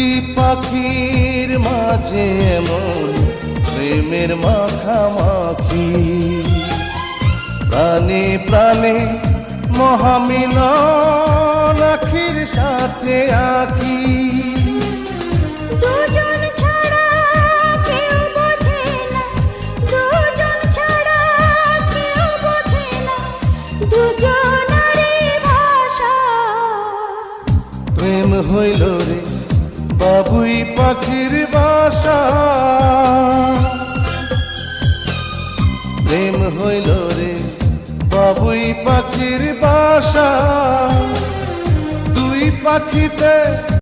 দুটি পাখির মাঝে এমন প্রেমের মাখামাখি। প্রাণে প্রাণে মহামিলন আখির সাথে ভাষা। প্রেম হইল রে বাবুই পাখির বাসা। প্রেম হইল রে বাবুই পাখির বাসা। দুই পাখিতে